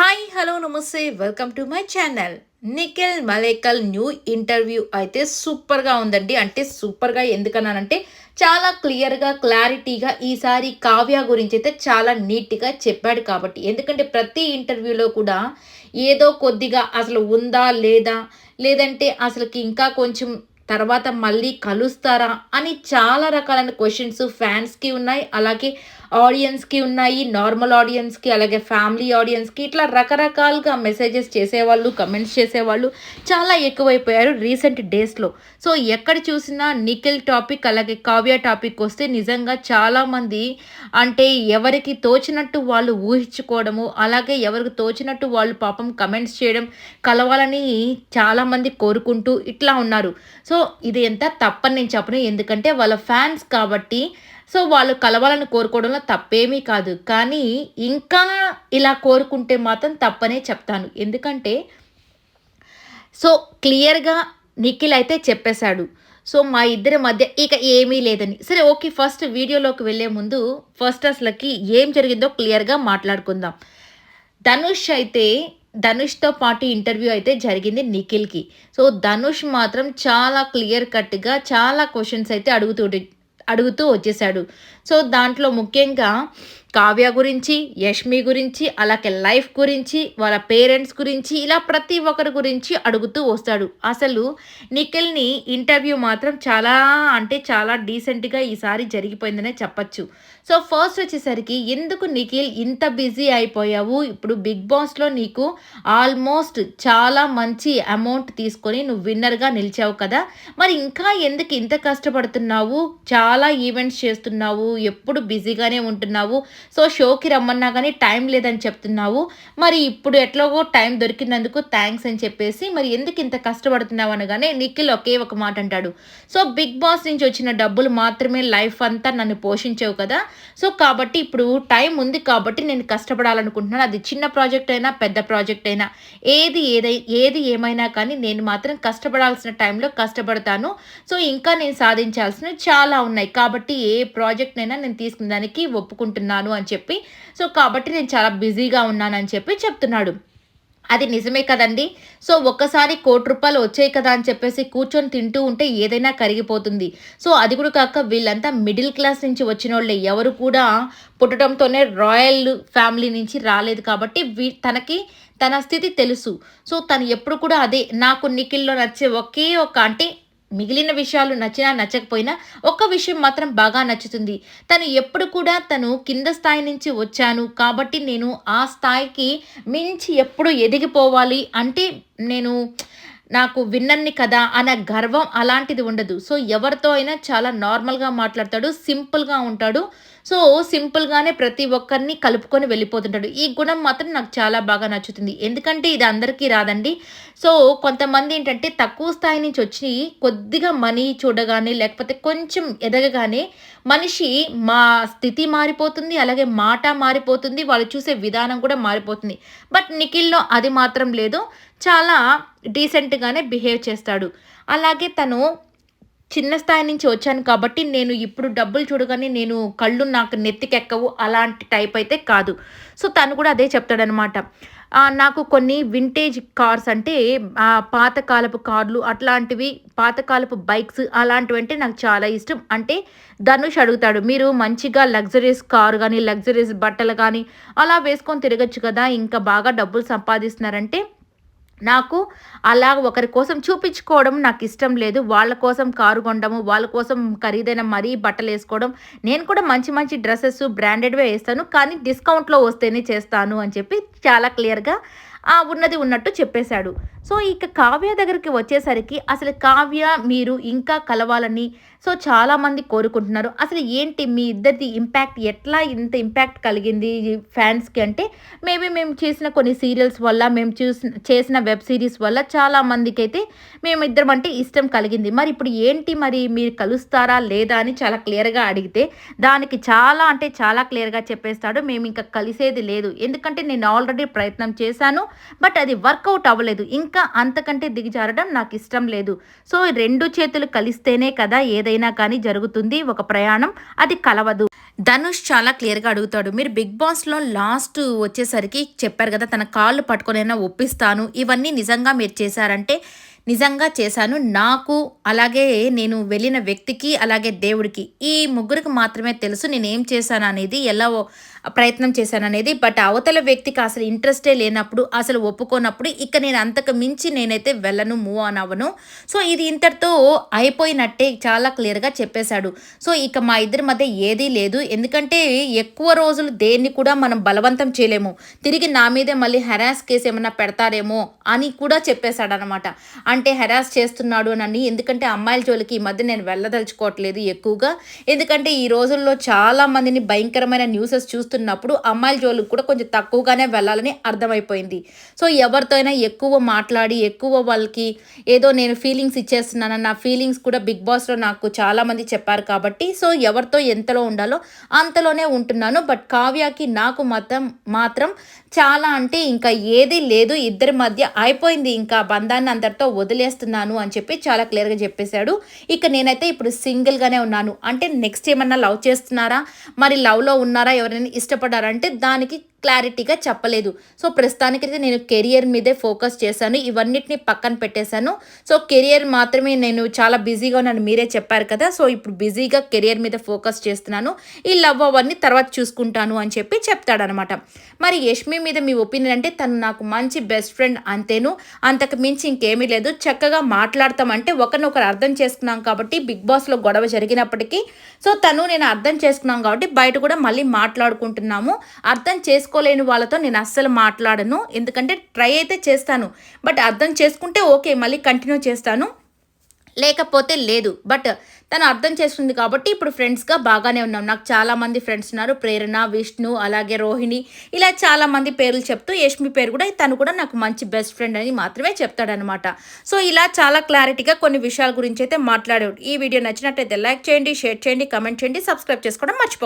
Hi hello నమస్తే. Welcome to my channel Nikhil Malekal new interview అయితే సూపర్గా ఉందండి. అంటే సూపర్గా ఎందుకన్నానంటే చాలా క్లియర్గా క్లారిటీగా ఈసారి కావ్య గురించి అయితే చాలా నీట్గా చెప్పాడు కాబట్టి. ఎందుకంటే ప్రతి ఇంటర్వ్యూలో కూడా ఏదో కొద్దిగా అసలు ఉందా లేదా లేదంటే అసలుకి ఇంకా కొంచెం తర్వాత మళ్ళీ కలుస్తారా అని చాలా రకాలైన క్వశ్చన్స్ ఫ్యాన్స్కి ఉన్నాయి. అలాగే ఆడియన్స్కి ఉన్నాయి నార్మల్ ఆడియన్స్కి అలాగే ఫ్యామిలీ ఆడియన్స్కి ఇట్లా రకరకాలుగా మెసేజెస్ చేసేవాళ్ళు కమెంట్స్ చేసేవాళ్ళు చాలా ఎక్కువైపోయారు రీసెంట్ డేస్లో. సో ఎక్కడ చూసినా నిఖిల్ టాపిక్ అలాగే కావ్య టాపిక్ వస్తే నిజంగా చాలామంది అంటే ఎవరికి తోచినట్టు వాళ్ళు ఊహించుకోవడము అలాగే ఎవరికి తోచినట్టు వాళ్ళు పాపం కమెంట్స్ చేయడం కలవాలని చాలామంది కోరుకుంటూ ఇట్లా ఉన్నారు. సో ఇది ఎంత తప్పని నేను చెప్పను. ఎందుకంటే వాళ్ళ ఫ్యాన్స్ కాబట్టి సో వాళ్ళు కలవాలని కోరుకోవడంలో తప్పేమీ కాదు. కానీ ఇంకా ఇలా కోరుకుంటే మాత్రం తప్పనే చెప్తాను. ఎందుకంటే సో క్లియర్గా నిఖిల్ అయితే చెప్పేశాడు. సో మా ఇద్దరి మధ్య ఇక ఏమీ లేదని. సరే ఓకే ఫస్ట్ వీడియోలోకి వెళ్ళే ముందు ఫస్ట్ అసలుకి ఏం జరిగిందో క్లియర్గా మాట్లాడుకుందాం. ధనుష్ అయితే ధనుష్తో పాటు ఇంటర్వ్యూ అయితే జరిగింది నిఖిల్కి. సో ధనుష్ మాత్రం చాలా క్లియర్ కట్గా చాలా క్వశ్చన్స్ అయితే అడుగుతూ అడుగుతూ వచ్చేసాడు. సో దాంట్లో ముఖ్యంగా కావ్య గురించి యష్మి గురించి అలాగే లైఫ్ గురించి వాళ్ళ పేరెంట్స్ గురించి ఇలా ప్రతి ఒక్కరి గురించి అడుగుతూ వస్తాడు. అసలు నిఖిల్ని ఇంటర్వ్యూ మాత్రం చాలా అంటే చాలా డీసెంట్గా ఈసారి జరిగిపోయిందనే చెప్పచ్చు. సో ఫస్ట్ వచ్చేసరికి ఎందుకు నిఖిల్ ఇంత బిజీ అయిపోయావు? ఇప్పుడు బిగ్ బాస్లో నీకు ఆల్మోస్ట్ చాలా మంచి అమౌంట్ తీసుకొని నువ్వు విన్నర్గా నిలిచావు కదా. మరి ఇంకా ఎందుకు ఇంత కష్టపడుతున్నావు? చాలా ఈవెంట్స్ చేస్తున్నావు ఎప్పుడు బిజీగానే ఉంటున్నావు. సో షోకి రమ్మన్నా కానీ టైం లేదని చెప్తున్నావు. మరి ఇప్పుడు ఎట్లాగో టైం దొరికినందుకు థ్యాంక్స్ అని చెప్పేసి మరి ఎందుకు ఇంత కష్టపడుతున్నావు అనగానే నిఖిల్ ఒకే ఒక మాట అంటాడు. సో బిగ్ బాస్ నుంచి వచ్చిన డబ్బులు మాత్రమే లైఫ్ అంతా నన్ను పోషించావు కదా. సో కాబట్టి ఇప్పుడు టైం ఉంది కాబట్టి నేను కష్టపడాలనుకుంటున్నాను. అది చిన్న ప్రాజెక్ట్ అయినా పెద్ద ప్రాజెక్ట్ అయినా ఏది ఏదై ఏది ఏమైనా కానీ నేను మాత్రం కష్టపడాల్సిన టైంలో కష్టపడతాను. సో ఇంకా నేను సాధించాల్సినవి చాలా ఉన్నాయి. కాబట్టి ఏ ప్రాజెక్ట్ ప్రాజెక్ట్నైనా నేను తీసుకున్న దానికి ఒప్పుకుంటున్నాను అని చెప్పి సో కాబట్టి నేను చాలా బిజీగా ఉన్నానని చెప్పి చెప్తున్నాడు. అది నిజమే కదండి. సో ఒక్కసారి కోటి రూపాయలు వచ్చాయి కదా అని చెప్పేసి కూర్చొని తింటూ ఉంటే ఏదైనా కరిగిపోతుంది. సో అది కూడా కాక వీళ్ళంతా మిడిల్ క్లాస్ నుంచి వచ్చిన వాళ్ళే ఎవరు కూడా పుట్టడంతోనే రాయల్ ఫ్యామిలీ నుంచి రాలేదు కాబట్టి వీ తనకి తన స్థితి తెలుసు. సో తను ఎప్పుడు కూడా అదే నాకు నిఖిల్లో నచ్చే ఒకే ఒక అంటే మిగిలిన విషయాలు నచ్చినా నచ్చకపోయినా ఒక్క విషయం మాత్రం బాగా నచ్చుతుంది. తను ఎప్పుడు కూడా తను కింద స్థాయి నుంచి వచ్చాను కాబట్టి నేను ఆ స్థాయికి మించి ఎప్పుడు ఎదిగిపోవాలి అంటే నేను నాకు విన్నన్ని కదా అనే గర్వం అలాంటిది ఉండదు. సో ఎవరితో అయినా చాలా నార్మల్గా మాట్లాడతాడు సింపుల్గా ఉంటాడు. సో సింపుల్గానే ప్రతి ఒక్కరిని కలుపుకొని వెళ్ళిపోతుంటాడు. ఈ గుణం మాత్రం నాకు చాలా బాగా నచ్చుతుంది. ఎందుకంటే ఇది అందరికీ రాదండి. సో కొంతమంది ఏంటంటే తక్కువ స్థాయి నుంచి వచ్చి కొద్దిగా మనీ చూడగానే లేకపోతే కొంచెం ఎదగగానే మనిషి మా స్థితి మారిపోతుంది అలాగే మాట మారిపోతుంది వాళ్ళు చూసే విధానం కూడా మారిపోతుంది. బట్ నిఖిల్లో అది మాత్రం లేదు. చాలా డీసెంట్గానే బిహేవ్ చేస్తాడు. అలాగే తను చిన్న స్థాయి నుంచి వచ్చాను కాబట్టి నేను ఇప్పుడు డబ్బులు చూడగానే నేను కళ్ళు నాకు నెత్తికెక్కవు అలాంటి టైప్ అయితే కాదు. సో తను కూడా అదే చెప్తాడనమాట నాకు కొన్ని వింటేజ్ కార్స్ అంటే పాతకాలపు కార్లు అట్లాంటివి పాతకాలపు బైక్స్ అలాంటివి అంటే నాకు చాలా ఇష్టం. అంటే ధనుష్ అడుగుతాడు మీరు మంచిగా లగ్జరీస్ కారు కానీ లగ్జరీస్ బట్టలు కానీ అలా వేసుకొని తిరగచ్చు కదా ఇంకా బాగా డబ్బులు సంపాదిస్తున్నారంటే నాకు అలా ఒకరి కోసం చూపించుకోవడం నాకు ఇష్టం లేదు. వాళ్ళ కోసం కారు కొనడము వాళ్ళ కోసం ఖరీదైన మరీ బట్టలు వేసుకోవడం నేను కూడా మంచి మంచి డ్రెస్సెస్ బ్రాండెడ్వే వేస్తాను. కానీ డిస్కౌంట్లో వస్తేనే చేస్తాను అని చెప్పి చాలా క్లియర్గా ఉన్నది ఉన్నట్టు చెప్పేశాడు. సో ఇక కావ్య దగ్గరికి వచ్చేసరికి అసలు కావ్య మీరు ఇంకా కలవాలని సో చాలామంది కోరుకుంటున్నారు. అసలు ఏంటి మీ ఇద్దరిది ఇంపాక్ట్ ఎట్లా ఇంత ఇంపాక్ట్ కలిగింది ఫ్యాన్స్కి అంటే మేబీ మేము చేసిన కొన్ని సీరియల్స్ వల్ల మేము చూసిన చేసిన వెబ్ సిరీస్ వల్ల చాలామందికి అయితే మేమిద్దరం అంటే ఇష్టం కలిగింది. మరి ఇప్పుడు ఏంటి మరి మీరు కలుస్తారా లేదా అని చాలా క్లియర్గా అడిగితే దానికి చాలా అంటే చాలా క్లియర్గా చెప్పేస్తాడు. మేము ఇంకా కలిసేది లేదు. ఎందుకంటే నేను ఆల్రెడీ ప్రయత్నం చేశాను. బట్ అది వర్కౌట్ అవ్వలేదు. ఇంకా అంతకంటే దిగజారడం నాకు ఇష్టం లేదు. సో రెండు చేతులు కలిస్తేనే కదా ఏదైనా కానీ జరుగుతుంది ఒక ప్రయాణం అది కలవదు. ధనుష్ చాలా క్లియర్గా అడుగుతాడు. మీరు బిగ్ బాస్లో లాస్ట్ వచ్చేసరికి చెప్పారు కదా తన కాళ్ళు పట్టుకొనైనా ఒప్పిస్తాను. ఇవన్నీ నిజంగా మీరు చేశారంటే నిజంగా చేశాను. నాకు అలాగే నేను వెళ్ళిన వ్యక్తికి అలాగే దేవుడికి ఈ ముగ్గురికి మాత్రమే తెలుసు నేను ఏం చేశాను అనేది ఎలా ప్రయత్నం చేశాను అనేది బట్ అవతల వ్యక్తికి అసలు ఇంట్రెస్టే లేనప్పుడు అసలు ఒప్పుకోనప్పుడు ఇక నేను అంతకు మించి నేనైతే వెళ్ళను మూవ్ ఆన్ అవ్వను. సో ఇది ఇంతటితో అయిపోయినట్టే చాలా క్లియర్గా చెప్పేశాడు. సో ఇక మా ఇద్దరి మధ్య ఏదీ లేదు. ఎందుకంటే ఎక్కువ రోజులు దేన్ని కూడా మనం బలవంతం చేయలేము. తిరిగి నా మీదే మళ్ళీ హెరాస్ కేసు ఏమైనా పెడతారేమో అని కూడా చెప్పేశాడు అనమాట అంటే హెరాస్ చేస్తున్నాడు అని ఎందుకంటే అమ్మాయిల జోలికి ఈ మధ్య నేను వెళ్ళదలుచుకోవట్లేదు ఎక్కువగా. ఎందుకంటే ఈ రోజుల్లో చాలా మందిని భయంకరమైన న్యూసెస్ చూస్తున్నప్పుడు అమ్మాయిల జోలికి కూడా కొంచెం తక్కువగానే వెళ్ళాలని అర్థమైపోయింది. సో ఎవరితో అయినా ఎక్కువ మాట్లాడి ఎక్కువ వాళ్ళకి ఏదో నేను ఫీలింగ్స్ ఇచ్చేస్తున్నాను నా ఫీలింగ్స్ కూడా బిగ్ బాస్లో నాకు చాలామంది చెప్పారు కాబట్టి సో ఎవరితో ఎంతలో ఉండాలో అంతలోనే ఉంటున్నాను. బట్ కావ్యకి నాకు మాత్రం మాత్రం చాలా అంటే ఇంకా ఏది లేదు. ఇద్దరి మధ్య అయిపోయింది. ఇంకా బంధాన్ని అందరితో వదిలేస్తున్నాను అని చెప్పి చాలా క్లియర్గా చెప్పేశాడు. ఇక నేనైతే ఇప్పుడు సింగిల్గానే ఉన్నాను. అంటే నెక్స్ట్ ఏమన్నా లవ్ చేస్తున్నారా? మరి లవ్లో ఉన్నారా? ఎవరైనా ఇష్టపడారంటే దానికి క్లారిటీగా చెప్పలేదు. సో ప్రస్తుతానికైతే నేను కెరియర్ మీదే ఫోకస్ చేశాను. ఇవన్నిటిని పక్కన పెట్టేశాను. సో కెరియర్ మాత్రమే నేను చాలా బిజీగా ఉన్నాను మీరే చెప్పారు కదా. సో ఇప్పుడు బిజీగా కెరియర్ మీద ఫోకస్ చేస్తున్నాను. ఈ లవ్ అవన్నీ తర్వాత చూసుకుంటాను అని చెప్పి చెప్తాడనమాట. మరి యష్మి మీద మీ ఒపీనియన్ అంటే తను నాకు మంచి బెస్ట్ ఫ్రెండ్ అంతేను. అంతకు మించి ఇంకేమీ లేదు. చక్కగా మాట్లాడతామంటే ఒకరినొకరు అర్థం చేసుకున్నాం కాబట్టి బిగ్ బాస్లో గొడవ జరిగినప్పటికీ సో తను నేను అర్థం చేసుకున్నాం కాబట్టి బయట కూడా మళ్ళీ మాట్లాడుకుంటున్నాము. అర్థం చేసుకు చేసుకోలేని వాళ్ళతో నేను అస్సలు మాట్లాడను. ఎందుకంటే ట్రై అయితే చేస్తాను. బట్ అర్థం చేసుకుంటే ఓకే మళ్ళీ కంటిన్యూ చేస్తాను. లేకపోతే లేదు. బట్ తను అర్థం చేసుకుంది కాబట్టి ఇప్పుడు ఫ్రెండ్స్గా బాగానే ఉన్నాం. నాకు చాలామంది ఫ్రెండ్స్ ఉన్నారు. ప్రేరణ విష్ణు అలాగే రోహిణి. ఇలా చాలామంది పేర్లు చెప్తూ యష్మి పేరు కూడా తను కూడా నాకు మంచి బెస్ట్ ఫ్రెండ్ అని మాత్రమే చెప్తాడనమాట సో ఇలా చాలా క్లారిటీగా కొన్ని విషయాల గురించి అయితే మాట్లాడాడు. ఈ వీడియో నచ్చినట్టయితే లైక్ చేయండి షేర్ చేయండి కమెంట్ చేయండి సబ్స్క్రైబ్ చేసుకోవడం మర్చిపో